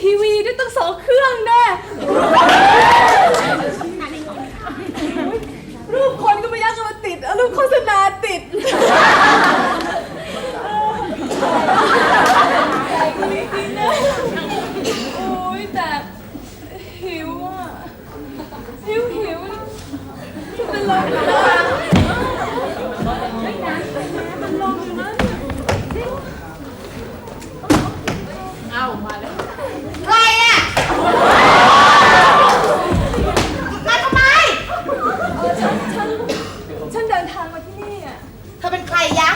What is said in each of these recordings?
ทีวีได้ตั้งสองเครื่องแน่รูปคนก็ไม่ยากจะมาติดเอารูปโฆษณาติดโอ้ยแต่หิวอะ หิวหิวจะเป็นลมเลยมันลมอยู่นะเนี่ย ใครอะ มาทำไม เออฉันฉันฉันเดินทางมาที่นี่อะ เธอเป็นใครยะ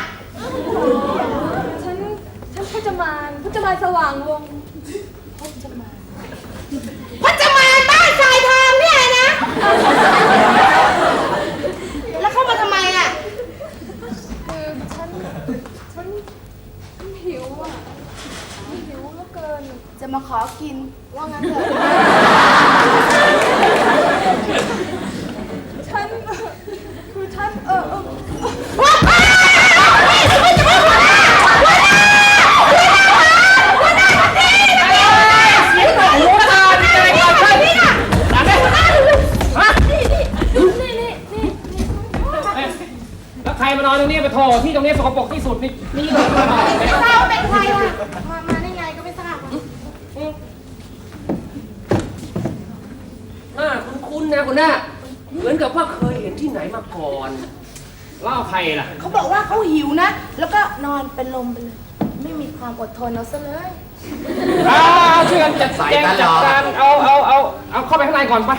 ฉัน ฉันพจ มานพจมานสว่างวงศ์พจมานบ้านทรายทองเนี่ยนะ แล้วเข้ามาทำไมอะ คือฉัน ฉันฉันหิวอะฉันหิวเหลือเกิน จะมาขอกินว่างั้นเถอะ ฉัน คือฉัน เออเออ แล้วใครมานอนตรงนี้ไปโถที่ตรงนี้สกปรกที่สุดนี่นี่เลยมาหน่อย ไม่ทราบว่าเป็นใครอะ มา มาได้ไงก็ไม่ทราบอะ หน้าคุ้ นๆนะคุณหน้า เหมือนกับว่าเคยเห็นที่ไหนมาก่อนเล่าใครล่ะ เขาบอกว่าเขาหิวนะ แล้วก็นอนเป็นลมไปเลย ไม่มีความอดทนเอาซะเลย เอาช่วยกันจัดแจงจัดการเอาเอาเอาเอาเข้าไปข้างในก่อนไป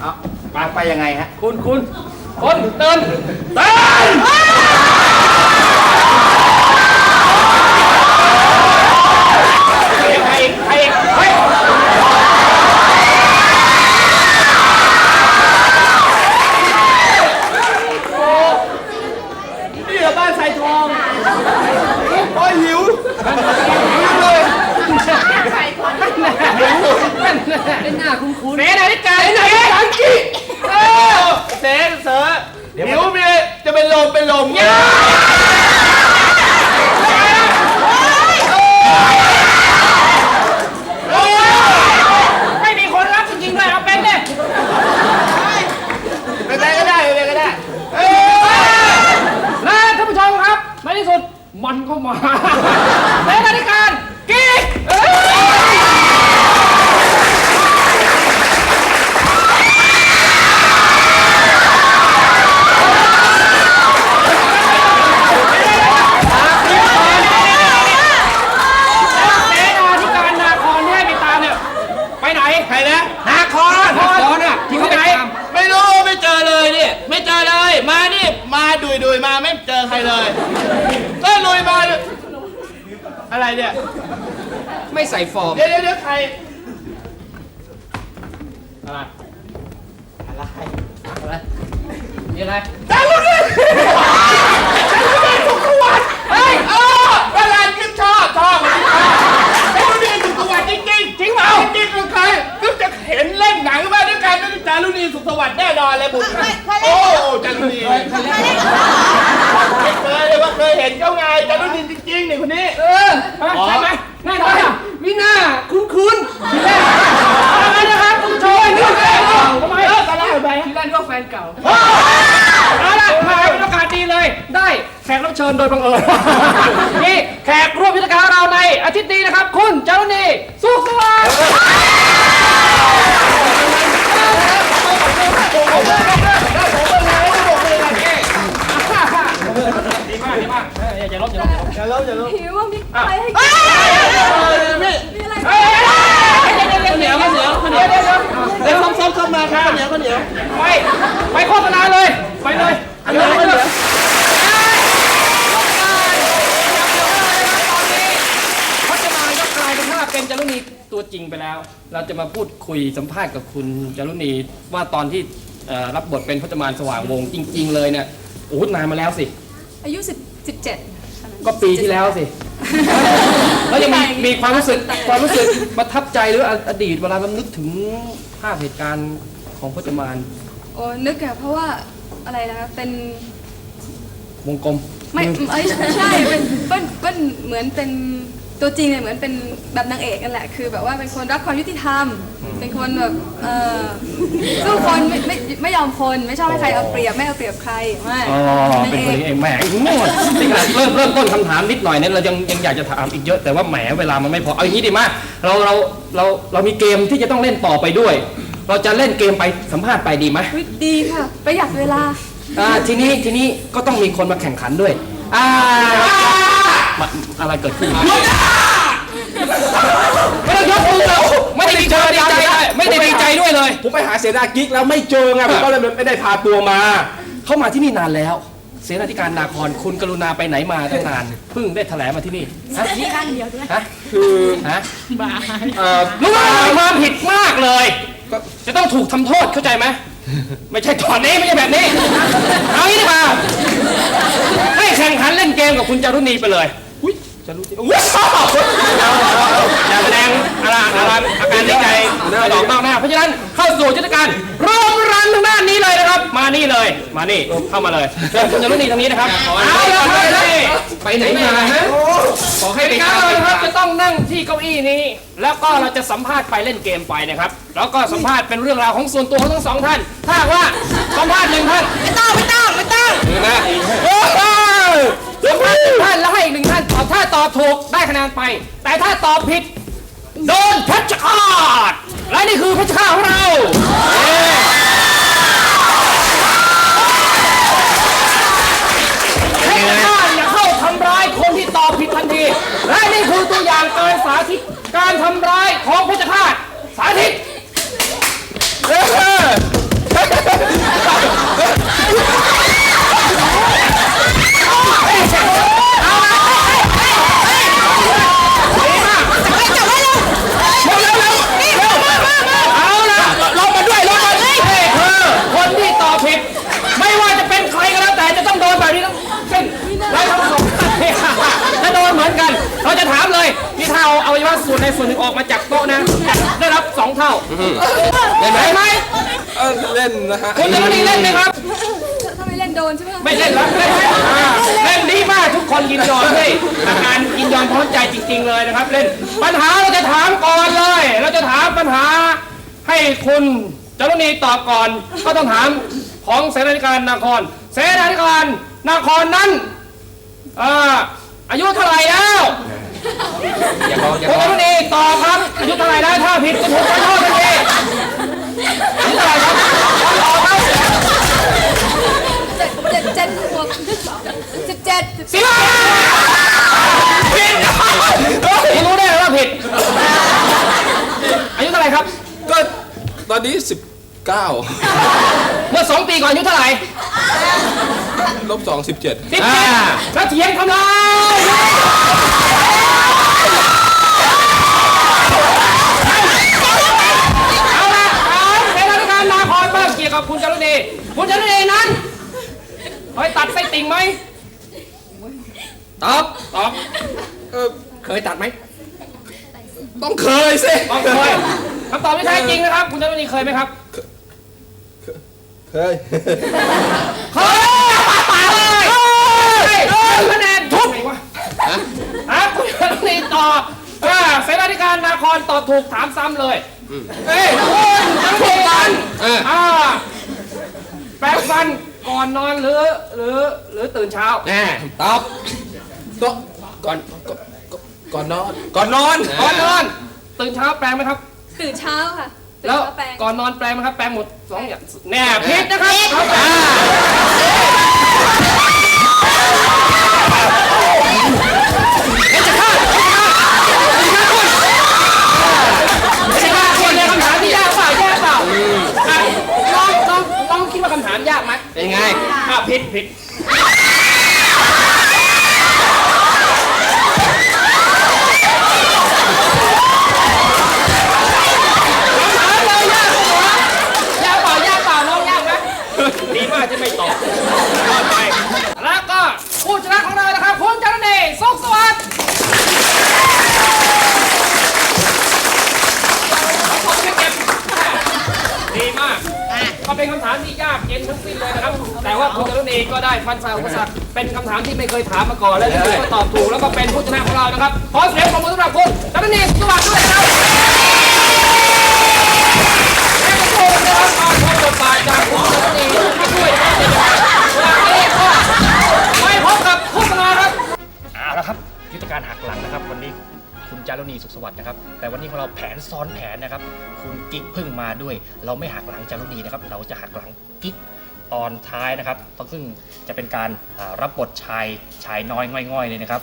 เอาไปไปยังไงฮะ คุณคุณคนเตือนเตือนใครอีกใครอีกใครอีกเฮ้ยนี่เหรอบ้านสายทอง โอ้ยหิว เป็นหน้าคุ้นๆเสนาฬิกาเสนาฬิกาจิ เสนเสอหิวมีจะเป็นลมเป็นลมเนี่ย ไม่มีคนรับจริงๆด้วยเอาเป็นเลย เป็นไงก็ได้เป็นไงก็ได้เอ้ย และท่านผู้ชมครับในที่สุดมันก็มาเสนาฬิกากิ๊กเอ้ย เสนาธิการนาครที่ให้ไปตามเนี่ยไปไหน ใครนะ นาครนาครน่ะที่เขาไปไหน ไม่รู้ไม่เจอเลยนี่ไม่เจอเลย มานี่มาดุยดุยมาไม่เจอใครเลย ก็ลุยมาอะไร เนี่ย ไม่ใส่ฟอร์ม เดี๋ยวเดี๋ยวเดี๋ยวใคร อะไร อะไร อะไรมีอะไรจารุณีจารุณีสุขสวัสดิ์เฮ้ยเออเวลาคลิปชอบชอบจารุณีสุขสวัสดิ์จริงจริงจริงเปล่าจริงคือใครก็จะ เห็นเล่นหนังมาด้วยกันนั่นจารุณีสุขสวัสดิ์แน่นอนเลยบุตรโอ้จารุณีไม่เคยเลยว่าเคยเห็นเขาไงจารุณีจริงๆนี่คนนี้เออใช่ไหมแน่นอนอะมีหน้าคุ้นคุ้นๆทีแรกอะไรนะครับคุณผู้ชมนี่แฟนเก่าทำไมเออตอนแรกไปทีแรกก็แฟนเก่าเอาละมาเป็นโอกาสดีเลย ได้แขกรับเชิญโดยบังเอิญนี่แขกร่วมพิธีการเราในอาทิตย์นี้นะครับ คุณจารุณีสุขสวัสดิ์ ดีมากดีมากเอออย่าลบอย่าลบอย่าลบหิวว่ามีใครให้กินมีอะไรข้าวเหนียวข้าวเหนียวข้าวเหนียวเดี๋ยวเดี๋ยวซ้อมซ้อมมาครับข้าวเหนียวข้าวเหนียวไปไปโฆษณาเลยไปเลยข้าวเหนียวข้าวเหนียวเขาจะมาก็กลายเป็นว่าเป็นจารุณีตัวจริงไปแล้ว เราจะมาพูดคุยสัมภาษณ์กับคุณจารุณีว่าตอนที่ รับบทเป็นพจมานสว่างวงศ์จริง ๆ เลยเนี่ยโอ้โหนานมาแล้วสิ อายุ10 17ก็ปีที่แล้วสิ แล้วยังมีมีความรู้สึกความรู้สึกประทับใจหรืออดีตเวลาเรานึกถึงภาพเหตุการณ์ของพจมานโอ้นึกอะเพราะว่าอะไรนะคะเป็นวงกลมไม่เอ้ยใช่เป็นเป็นเป็นเหมือนเป็น ตัวจริงเนี่ยเหมือนเป็นแบบนางเอกกันแหละ คือแบบว่าเป็นคนรักความยุติธรรม เป็นคนแบบเออสู้คนไม่ไม่ไม่ยอมคนไม่ชอบให้ใครเอาเปรียบไม่เอาเปรียบใครไม่อ๋อนางเป็นเอคนกนี้เองแหมโง่นี่ขนาดเริ่มเริ่มต้นคำถามนิดหน่อยเนี่ยเรายังยังอยากจะถามอีกเยอะแต่ว่าแหมเวลามันไม่พอเอาอย่างนี้ดีมากเราเราเราเรามีเกมที่จะต้องเล่นต่อไปด้วย เราจะเล่นเกมไปสัมภาษณ์ไปดีไหมอุ๊ยดีค่ะประหยัดเวลาอ่าทีนี้ทีนี้ก็ต้องมีคนมาแข่งขันด้วยอ่า มาอะไรเกิดขึ้นไม่ต้องยกมือเราไม่ได้ดีใจดีใจได้ไม่ได้ดีใจด้วยเลย ผมไปหาเสนากิ๊กแล้วไม่เจอไงผมก็เลยไม่ได้พาตัวมา เข้ามาที่นี่นานแล้ว เสนาธิการนาครคุณกรุณาไปไหนมาตั้งนานเพิ่งได้แถลงมาที่นี่ฮะนี่ข้างเดียวด้วยฮะคือฮะเอ่อรู้ว่ามาผิดมากเลย จะต้องถูกทำโทษเข้าใจไหมไม่ใช่ตอนนี้ไม่ใช่แบบนี้ เอางี้ดีกว่าให้แข่งขันเล่นเกมกับคุณจารุณีไปเลยอุ้ย จะรู้อุ้ยอย่าแสดงอะไรอะไรอาการดีใจหลอกนอกหน้าเพราะฉะนั้นเข้าสู่ยุทธการรวมรันทางด้านนี้เลยนะครับ มานี่เลย มานี่เข้ามาเลยเชิญคุณจารุณีทางนี้นะครับเอาละครับนี่ไปไหนมาฮะขอให้ไปติกาเลยนะครับจะต้องนั่งที่เก้าอี้นี้ แล้วก็เราจะสัมภาษณ์ไปเล่นเกมไปนะครับ แล้วก็สัมภาษณ์เป็นเรื่องราวของส่วนตัวของทั้งสองท่าน ถ้าว่าสัมภาษณ์หนึ่งท่านไม่ต้องไม่ต้องไม่ต้องนะ โอ้โหสัมภาษณ์หนึ่งท่านแล้วให้อีกหนึ่งท่านตอบถ้าตอบถูกได้คะแนนไป แต่ถ้าตอบผิด โดนเพชรฆาตและนี่คือเพชรฆาตของเราเย้เพชรฆาตอย่าเข้าทำร้ายคนที่ตอบผิดทันที และนี่คือตัวอย่างการสาธิตการทำร้ายของเพชรฆาตสาธิต ส่วนใดส่วนหนึ่งออกมาจากโต๊ะนะจะได้รับสองเท่าเห็นไหมเออเล่นนะฮะคุณจะไม่เล่นไหมครับ ถ้าไม่เล่นโดนใช่ไหมไม่เล่นแล้วเล่นอ่าเล่นดีมากทุกคนยินยอมให้อาการยินยอมพร้อมใจจริง ๆ เลยนะครับ เล่นปัญหาเราจะถามก่อนเลย เราจะถามปัญหาให้คุณจารณีตอบก่อน ก็ต้องถามของเสนาธิการนาคร เสนาธิการนาครนั้นอ่าอายุเท่าไหร่แล้ว อย่าบอกอย่าคุณบอจากรุณีตอบครับอายุเท่าไหร่แล้วถ้าผิดก็ถูกทำโทษทันทีอายุเท่าไหร่ครับตอบครับเจ็ดเจ็ดบวกสิบเจ็ดสิบสิบผิดคุณรู้ได้ไงว่าผิด อายุเท่าไหร่ครับ ก็ตอนนี้สิบเก้าเมื่อสองปีก่อนอายุเท่าไหร่ ลบสองสิบเจ็ดสิบเจ็ดแล้วเถียงทำไมเอาละถามเสนาธิการนาคร บ้างเกี่ยวกับคุณจารุณีคุณจารุณีนั้นเคยตัดไส้ติ่งไหมตอบตอบเออเคยตัดไหมต้องเคยสิต้องเคยคำตอบที่แท้จริงนะครับ คุณจารุณีเคยไหมครับ เคยเฮ้ยเฮ้ยคะแนนทุบวะฮะคุณธนีตอบ อ่าเสนาธิการนาครตอบถูกถามซ้ำเลยเฮ้ยคุณทั้งถูกกันอ่าแปรงฟันก่อนนอนหรือหรือหรือตื่นเช้า แน่ตอบก็ก่อนก่อนก่อนนอน ก่อนนอนก่อนนอน ตื่นเช้าแปรงไหมครับ ตื่นเช้าค่ะตื่นแล้วเช้าแปรงก่อนนอนแปรงไหมครับ แปรงหมดสองอย่างแน่ผิดนะครับอ่าไม่ใช่ว่าคนในคำถามที่ยากเปล่ายากเปล่าอะน้องน้องน้องคิดว่าคำถามยากไหม เป็นไง ข้าผิดผิ ดเป็นคำถามที่ยากเย็นทั้งสิ้นเลยนะครับ แต่ว่าคุณจรุณีก็ได้ฟันฝ่าอุปสรรคเป็นคำถามที่ไม่เคยถามมาก่อน และที่ก็ตอบถูกแล้วก็เป็นผู้ชนะของเรานะครับ ขอเสียงปรบมือสำหรับคุณจรุณีสวัสดิ์ด้วยครับและก็ถูกนะครับมาชมบทบาทจากคุณจรุณีด้วยนะครับวันนี้ก็ไปพบกับโฆษณาครับเอาละครับยุทธการหักหลังนะครับวันนี้ คุณจารุณีสุขสวัสดิ์นะครับ แต่วันนี้ของเราแผนซ้อนแผนนะครับ คุณกิ๊กเพิ่งมาด้วย เราไม่หักหลังจารุณีนะครับ เราจะหักหลังกิ๊กตอนท้ายนะครับซึ่งจะเป็นการรับบทชายชายน้อยง่อยๆเลยนะครับ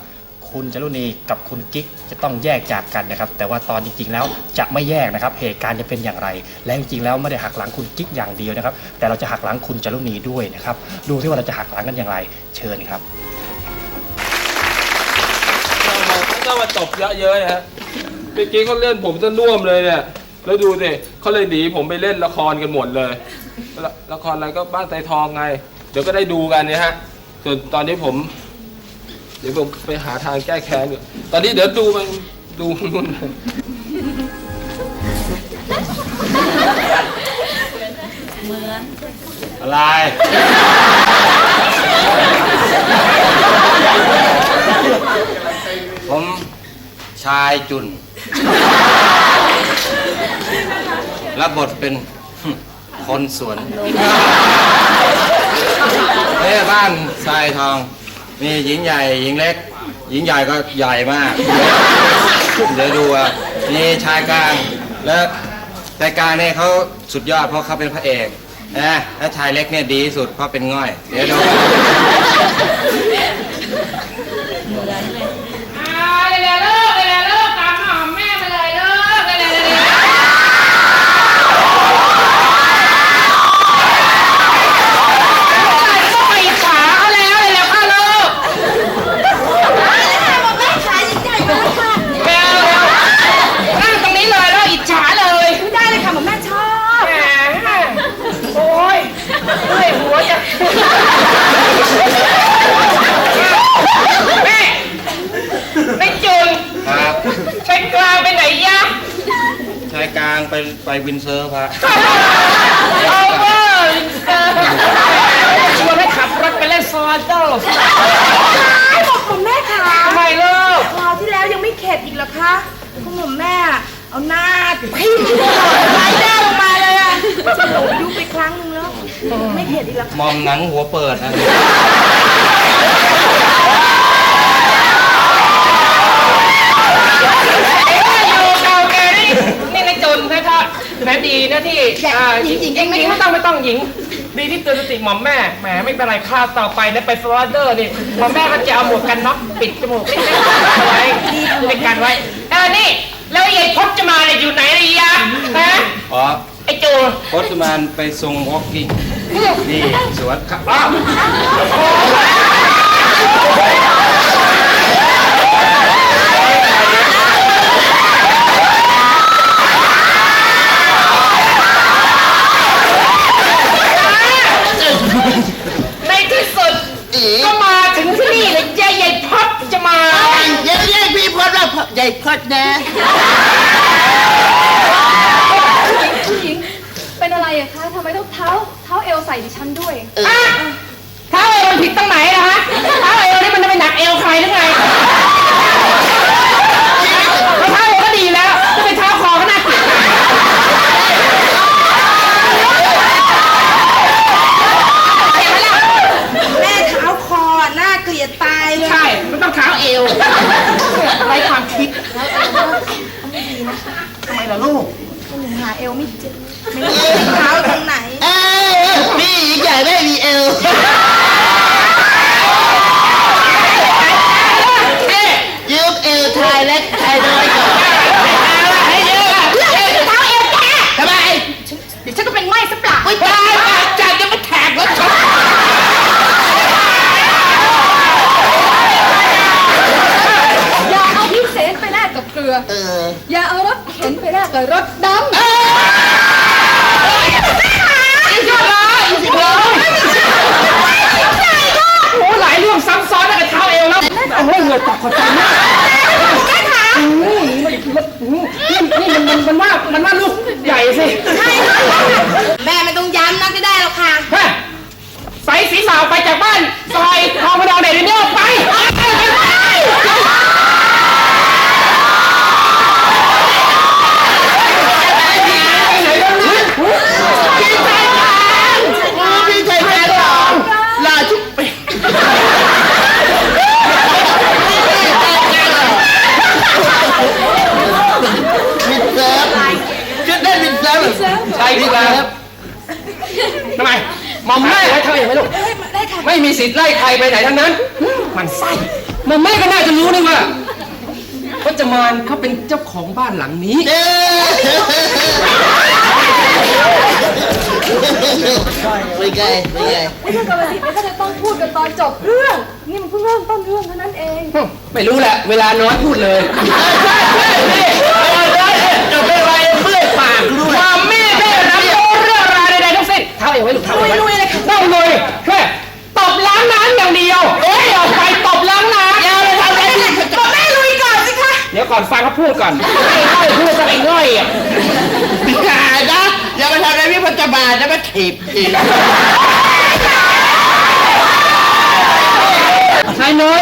คุณจารุณีกับคุณกิ๊กจะต้องแยกจากกันนะครับ แต่ว่าตอนจริงๆแล้วจะไม่แยกนะครับ เหตุการณ์จะเป็นอย่างไร และจริงๆแล้วไม่ได้หักหลังคุณกิ๊กอย่างเดียวนะครับ แต่เราจะหักหลังคุณจารุณีด้วยนะครับ ดูที่ว่าเราจะหักหลังกันอย่างไร เชิญครับ มาตบเยอะเย้ยฮะเมื่อกี้เขาเล่นผมจะน่วมเลยเนี่ย แล้วดูสิเขาเลยหนีผมไปเล่นละครกันหมดเลยละละครอะไรก็บ้านไตรทองไง เดี๋ยวก็ได้ดูกันเนี่ยฮะ ส่วนตอนนี้ผม เดี๋ยวผมไปหาทางแก้แค้นอยู่ตอนนี้เดี๋ยวดูมันดูนู่นอะไร ผม ชายจุน รับบทเป็นคนสวนเนี่ยบ้านทรายทอง มีหญิงใหญ่หญิงเล็ก หญิงใหญ่ก็ใหญ่มาก เดี๋ยวดูอะมีชายกลาง และชายกลางเนี่ยเขาสุดยอดเพราะเขาเป็นพระเอกนะและชายเล็กเนี่ยดีสุดเพราะเป็นง่อย เดี๋ยวดู นั่งตรงนี้เลยแล้วอิจฉาเลยไม่ได้เลยค่ะหมอแม่ชอบแหมโอ้ยเมื่อยหัวจะแม่ไม่จุน ครับ ไปกลางไปไหนยะ ชายกลาง ไปไปวินเซิร์ฟฮะเอาเว้ยชวนให้ขับรถไปเล่นซอยเจ้าบอกผมแม่ค่ะทำไมเลิกคราวที่แล้วยังไม่เข็ดอีกเหรอคะคุณหม่อมแม่เอาหน้าทิ่มไล่หน้าลงมาเลยอะจะหลงยุบไปครั้งหนึงแล้วไม่เข็ดอีกเหรอคะมองหนังหัวเปิดนะ เอาแกนี่นี่ในจนนะท่า แหมดีนะที่อ่าหญิงหญิงหญิงไม่ต้องไม่ต้องหญิง ดีที่เตือนสติหมอมแม่แหมไม่เป็นไรข้าวต่อไปนะไปฟลอเดอร์นี่หมอมแม่ก็จะเอาหมวกกันน็อกปิดจมูกเล็กๆเอาไว้เป็นการไว้เออนี่แล้วไอ้พจน์จะมาเนี่ยอยู่ไหนไอ้ยะฮะอ๋อไอ้จูโคตมานไปทรงวอล์กกิ้งนี่สวนครับอ้าว ในที่สุดก็มาถึงที่นี่เลยยายใหญ่พจน์จะมา อย่าเรียกพี่พอดว่า ใหญ่พอดแนะผู้หญิง เป็นอะไรอะคะทำไมต้องเท้า เท้าเอวใส่ดิฉันด้วย อะเท้าเอวมันผิดตรงไหนนะฮะเท้าเอวนี่มันจะไปหนักเอวใครหรือไงแล้วเท้าเอวก็ดีแล้วจะเป็นเท้าคอก็น่าเกลียดแม่เท้าคอหน้าเกลียดตายเลย ใช่ มันต้องเท้าเอวไรความคิด หาเอวไม่เจอไม่รู้เท้าตรงไหน เอ้ยพี่หญิงใหญ่ไม่มีเอวยืมเอวชายเล็กชายน้อยก่อนให้ยืมเท้าเอวแกทำไม เดี๋ยวฉันก็เป็นง่อยสักเปล่า ไม่ได้ปากจัดจะมาแท็กรถชน อย่าเอาพิเศษไปแลกกับเกลือ เออ อย่าเอารถเข็นไปแลกกับรถดำ อีกสิบล้ออีกสิบล้อ โอ้หลายเรื่องซ้ำซ้อนแล้วกับเท้าเอวแล้วโอ้โหเหงื่อตกขอใจมากนี่นี่มันมันมันว่ามันว่าลูกใหญ่สิ แม่ไม่ต้องย้ำนะก็ได้ อมแม่ไว้เท่าเองไหมลูกไม่มี สิทธิ์ไล่ใครไปไหนทั้งนั้น มันไส้หมอมแม่ก็น่าจะรู้นี่ว่าพจมานเขาเป็นเจ้าของบ้านหลังนี้เออไม่ไงไม่ไงไม่ใช่กรรมสิทธิ์เนี่ยก็จะต้องพูดกันตอนจบเรื่อง นี่มันเพิ่งเริ่มต้นเรื่องเท่านั้นเองไม่รู้แหละ เวลาน้อยพูดเลยจะไปไว้เมื่อยปากด้วยความแม่ไม่รับรู้เรื่องราวใดๆทั้งสิ้นเท่าเองไว้ลูกเท่าเองไว้ลุยเลยต้องลุยแค่ต บล้างน้ำอย่างเดียวเอ้ยออกไปตบล้างน้ำอย่าเลยทำอะไรบอกแม่ลุยก่อนสิคะเดี๋ยวก่อนฟังเขาพูดก่อนไอ้ง่อยพูดจะไอ้ง่อยอะอย่านะอย่ามาทำอะไรพี่พจมานนะมาถีบอีกนายน้อย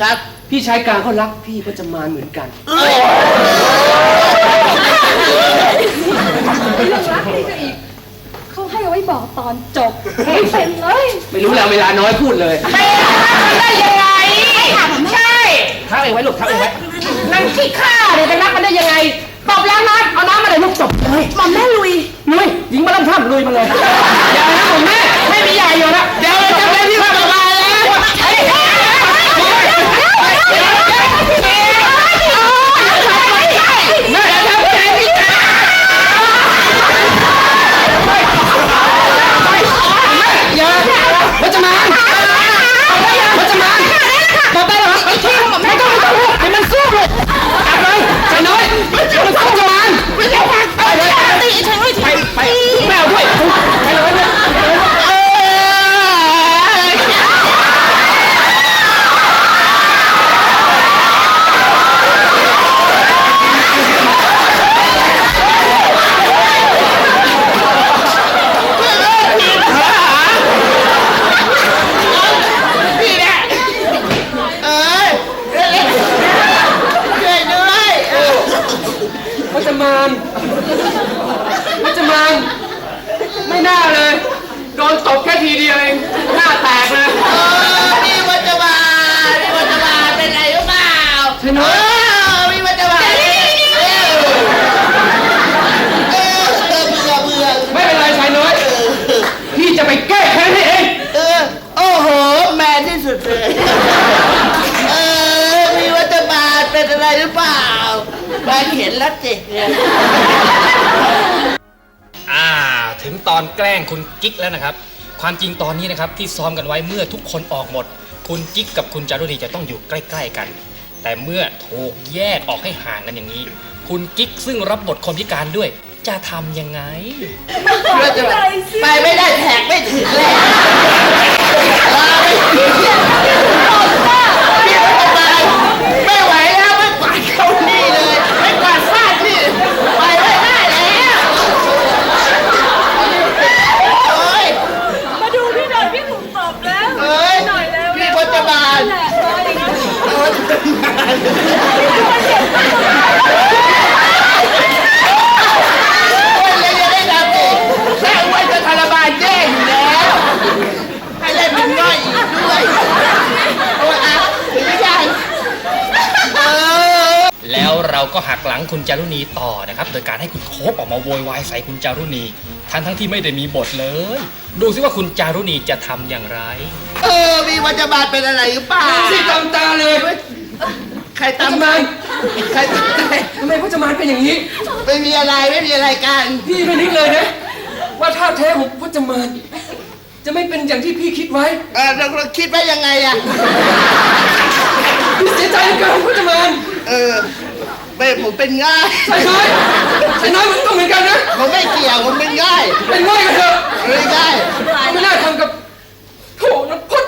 ครับพี่ชายกลางเขารักพี่ก็จะมาเหมือนกัน เรื่องรักนี่ก็อีก บอกตอนจบไม่เป็นเลยไม่รู้แล้วเวลาน้อยพูดเลยได้ยังไงใช่เท้าเองไว้ลูกเท้าเองไว้นั่งขี้ข้าเนี่ยไปรักกันได้ยังไงตบล้างน้ำเอาน้ำมาเลยลูกตบเลยหม่อมแม่ลุยลุยหญิงมาล่ำท่ำลุยมาเลยอย่านะผมแม่ไม่มีใหญ่อยู่นะเดี๋ยวเราจะไปที่พระบาทแล้วแม่ทำใจไม่ได้อย่าพจมานพจมานตบได้เหรอไม่ต้องไม่ต้องให้มันสู้เลยจับเลยใจน้อยมันสู้พจมานไม่ใช่ไปเลย ตีฉันไม่ ไปไปแมวด้วยไปเลยเนี่ย เอ้ยช่วยด้วย พจมานพจมานไม่น่าเลย โดนตบแค่ทีเดียวเอง หน้าแตกเลย เออพี่พจมานพี่พจมานเป็นไรหรือเปล่า ใช่ไหม เออพี่พจมานเออเออเบื่อเบื่อ ไม่เป็นไรชายน้อย พี่จะไปแก้แค้นให้เอง เออโอ้โหแมนที่สุดเลยเออพี่พจมานเป็นอะไรหรือเปล่าแมนเห็นแล้วจิเนี่ย อ่าถึงตอนแกล้งคุณ กิ๊กแล้วนะครับ ความจริงตอนนี้นะครับที่ซ้อมกันไว้เมื่อทุกคนออกหมด คุณกิ๊กกับคุณจารุณีจะต้องอยู่ใกล้ ๆกัน แต่เมื่อถูกแยกออกให้ห่างกันอย่างนี้ คุณกิ๊กซึ่งรับบทคนพิการด้วย จะทำยังไงเราจะแบบไปไม่ได้แท็กไม่ถึงเลยลาไม่ถึงพี่พจมานไม่ไหวแล้วไม่กวาดเข้านี่เลยไม่กวาดฟาดนี่ไปไม่ได้แล้วโอ้ย มาดูพี่หน่อยพี่ถูกตบแล้ว เอ้ย หน่อยแล้ว พี่พจมาน แหละรออย่างนั้น โอ้ยอ้วนเลยจะได้ทำอีก แล้วเราก็หักหลังคุณจารุณีต่อนะครับ โดยการให้คุณโคบออกมาโวยวายใส่คุณจารุณี ทั้งทั้งที่ไม่ได้มีบทเลย ดูซิว่าคุณจารุณีจะทำอย่างไร เออ มีวัจบาลเป็นอะไรหรือเปล่าที่ตามตาเลย ใครพจตำมานใครตำใครทำไมพจมานเป็นอย่างนี้ ไม่มีอะไรไม่มีอะไรกันพี่ไม่นึกเลยนะ ว่าท่าแท้ของพจมานจะไม่เป็นอย่างที่พี่คิดไว้เออเราเราคิดว่ายังไงอะพี่เสียใจเหลือเกินพจมานเออเป็นผมเป็นง่ายใช่น้อยใช่น้อยมันต้องเหมือนกันนะผมไม่เกี่ยวผมเป็นง่ายเป็นง่อยกันเถอะไม่ง่ายไม่น่าทำกับโถน้ำพด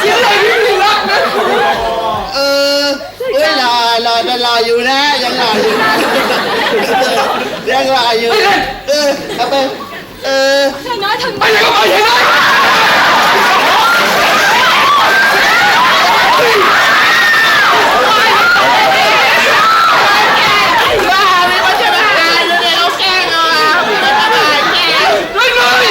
เสียใจพี่ไม่รักนะ เออเอ้ย รอรอรออยู่นะ ยังรออยู่ยังรออยู่เออเอาไปเออชายน้อยทำไปไหนก็ไปเถอะนะ บ้าไม่ว่าจะมาหาอยู่เนี่ยเขาแกล้งเอาอะไม่ว่าจะมาแกล้ง ไม่เลย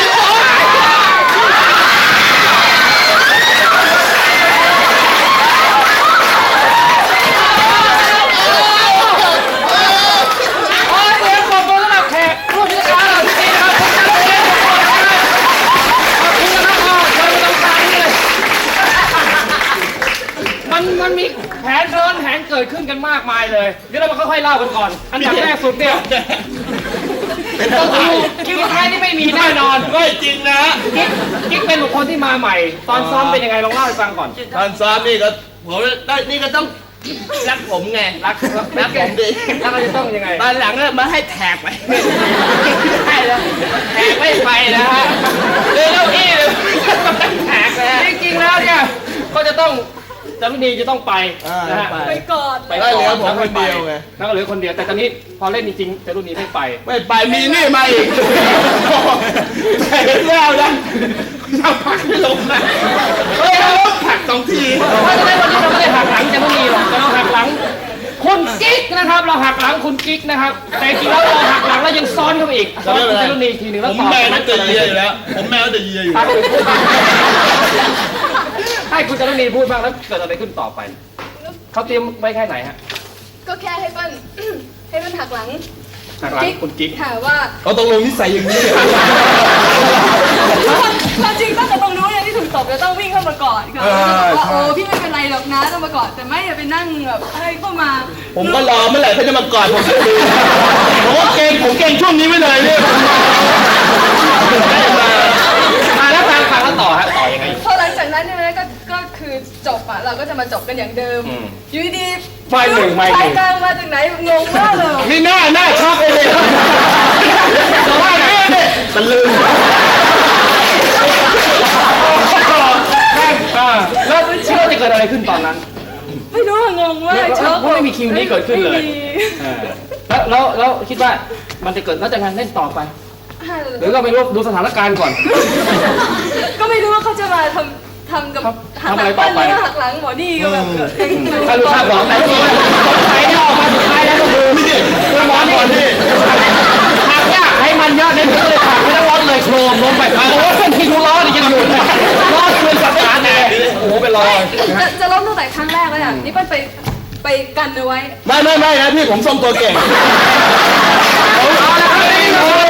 โอ้ยเสียงปรบมือสำหรับแขกร่วมกิจกรรมเราที่นี่นะครับผมจะเรียนขอบคุณ แผนซ้อนแผนเกิดขึ้นกันมากมายเลย เดี๋ยวเรามาค่อยๆเล่ากันก่อน อันดับแรกสุดเนี่ยก็คือคิวไทยนี่ไม่มีแน่นอนไม่จริงนะกิ๊กกิ๊กเป็นบุคคลที่มาใหม่ ตอนซ้อมเป็นยังไงลองเล่าให้ฟังก่อน ตอนซ้อมนี่ก็ผมได้นี่ก็ต้องรักผมไงรักรักผมดิแล้วเราจะต้องยังไง ตอนหลังเนี่ยมาให้แท็กไปใช่แล้วแขกไม่ไปนะฮะเลยเก้าอี้เลยแขกนะฮะจริงๆแล้วเนี่ยก็จะต้อง จำดีจะต้องไปนะฮะไปก่อนไป ได้เหลือผมแล้วคก็นไปเดียวไงแล้วก็เหลือคนเดียวแต่ตอนนี้พอเล่นจริงๆแต่รุ่นนี้ไม่ไป ไม่ไปมีนี่มาอีกเห็นแล้วนะจะพักไม่ลงนะเฮ้ยเราผักสองทีเพราะฉะนั้นวันนี้เราไม่ได้หักหลังจะรุ่นนี้หรอกแต่เราหักหลังคุณกิ๊กนะครับ เราหักหลังคุณกิ๊กนะครับ แต่จริงๆแล้วเราหักหลังแล้วยังซ้อนเข้าไปอีกซ้อนคุณจะรุ่นนี้อีกทีหนึ่งผแล้วมต่อแมไปวน่าจะเยียอยู่แล้ว ผมแมวจะเยียอยู่ให้คุณ ให้คุณจะรุ่นนี้พูดบ้างแล้วเกิดอะไรขึ้นต่อไป เขาเตรียมไว้แค่ไหนฮะก็แค่ให้เปิ้ล ให้เปิ้ลหักหลังหักหลังคุณกิ๊กค่ะว่าเอาตรงลงนิสัยอย่างนี้ความจริงตั้งแต่ตรงนู้นเนี่ยที่ถูกตบจะต้องวิ่งเข้ามาก่อนก่อนแล้วก็บอกว่าโอ้พี่ไม่เป็นไรหรอกนะต้องมาก่อนแต่ไม่อย่าไปนั่งแบบให้เข้ามา ผมก็รอเมื่อไหร่เขาจะมากอดผมสักทีผมก็เก่งผมเก่งช่วงนี้ไม่เลยเนี่ย จบอะเราก็จะมาจบกันอย่างเดิม อืมอยู่ดีๆไฟหนึ่งไฟหนึ่งกลางมาจากไหนงงมากเลย นี่หน้าหน้าช็อกเลยเนี่ยแต่ว่าเนี่ยเนี่ยตะลึงอ่าแล้วเชื่อว่าจะเกิดอะไรขึ้นตอนนั้น ไม่รู้อะงงมากช็อกเพราะไม่มีคิวนี้เกิดขึ้นเลย ไม่มีแล้วแล้วแล้วคิดว่ามันจะเกิดแล้วจะงานเล่นต่อไป หรือก็ไม่รู้ดูสถานการณ์ก่อน ก็ไม่รู้ว่าเขาจะมาทำ ทำกับครับหักหทำอะลัไรงต่อไปปั้นหรือหักหลังหมอนี่ก็แบบถ้ารู้ภาพบอกแต่ที่ว่าใครที่ออกมาสุดท้ายแล้วก็คือนี่คุณหมอก่อนนี่หักยากให้มันยากเน้นก็เลยหักไม่ต้องร้อนเลยโครมลงไปโอ้โหเส้นที่กูร้อนนี่ยังอยู่นะร้อนเกินสัปดาห์แน่โอ้โหเป็นรอยจะจะล้มตั้งแต่ครั้งแรกแล้วอะนี่เปิ้ลไปไปกันเอาไว้ไม่ไม่ไม่นะพี่ผมทรงตัวเก่งเอาละครับนี่คือ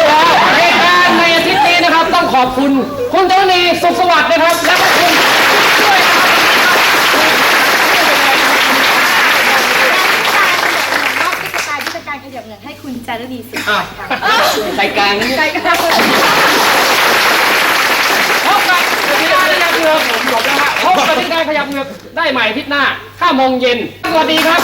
รายการในอาทิตย์นี้นะครับ ต้องขอบคุณ คุณเจ้าหนีสุขสวัสดิ์นะครับและก็คุณด้วย นอกกิจการที่เป็นการขยับเงิ นให้คุณจารุณีสิอะรายการนี้ใจกันพบกับกติกาขยับเหงือกผมจบแล้วฮะพบกับกติกาขยับเหงือกได้ใหม่อาทิตย์หน้า5โมงเย็นสวัสดีครับ